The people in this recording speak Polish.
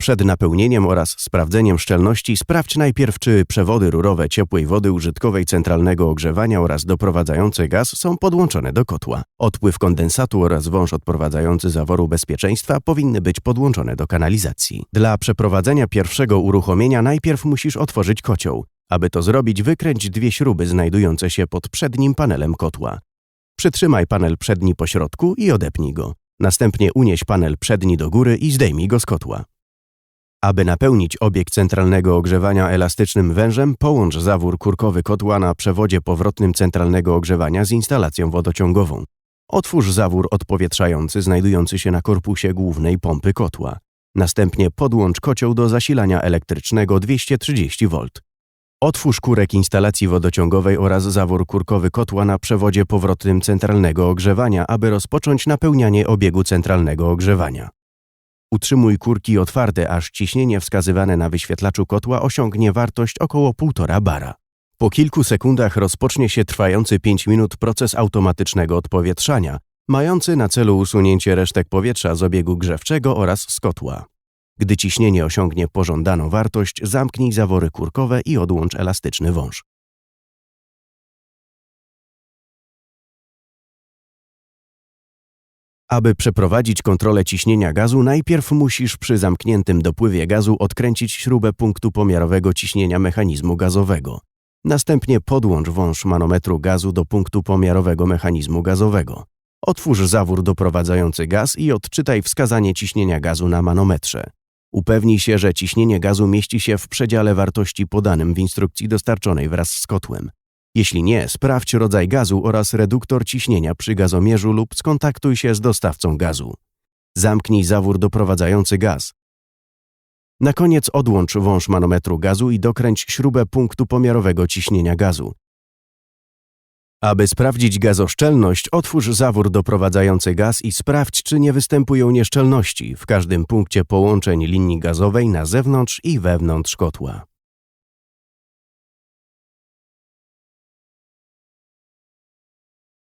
Przed napełnieniem oraz sprawdzeniem szczelności sprawdź najpierw, czy przewody rurowe ciepłej wody użytkowej centralnego ogrzewania oraz doprowadzający gaz są podłączone do kotła. Odpływ kondensatu oraz wąż odprowadzający zaworu bezpieczeństwa powinny być podłączone do kanalizacji. Dla przeprowadzenia pierwszego uruchomienia najpierw musisz otworzyć kocioł. Aby to zrobić, wykręć dwie śruby znajdujące się pod przednim panelem kotła. Przytrzymaj panel przedni po środku i odepnij go. Następnie unieś panel przedni do góry i zdejmij go z kotła. Aby napełnić obieg centralnego ogrzewania elastycznym wężem, połącz zawór kurkowy kotła na przewodzie powrotnym centralnego ogrzewania z instalacją wodociągową. Otwórz zawór odpowietrzający znajdujący się na korpusie głównej pompy kotła. Następnie podłącz kocioł do zasilania elektrycznego 230 V. Otwórz kurek instalacji wodociągowej oraz zawór kurkowy kotła na przewodzie powrotnym centralnego ogrzewania, aby rozpocząć napełnianie obiegu centralnego ogrzewania. Utrzymuj kurki otwarte, aż ciśnienie wskazywane na wyświetlaczu kotła osiągnie wartość około 1,5 bara. Po kilku sekundach rozpocznie się trwający 5 minut proces automatycznego odpowietrzania, mający na celu usunięcie resztek powietrza z obiegu grzewczego oraz z kotła. Gdy ciśnienie osiągnie pożądaną wartość, zamknij zawory kurkowe i odłącz elastyczny wąż. Aby przeprowadzić kontrolę ciśnienia gazu, najpierw musisz przy zamkniętym dopływie gazu odkręcić śrubę punktu pomiarowego ciśnienia mechanizmu gazowego. Następnie podłącz wąż manometru gazu do punktu pomiarowego mechanizmu gazowego. Otwórz zawór doprowadzający gaz i odczytaj wskazanie ciśnienia gazu na manometrze. Upewnij się, że ciśnienie gazu mieści się w przedziale wartości podanym w instrukcji dostarczonej wraz z kotłem. Jeśli nie, sprawdź rodzaj gazu oraz reduktor ciśnienia przy gazomierzu lub skontaktuj się z dostawcą gazu. Zamknij zawór doprowadzający gaz. Na koniec odłącz wąż manometru gazu i dokręć śrubę punktu pomiarowego ciśnienia gazu. Aby sprawdzić gazoszczelność, otwórz zawór doprowadzający gaz i sprawdź, czy nie występują nieszczelności w każdym punkcie połączeń linii gazowej na zewnątrz i wewnątrz kotła.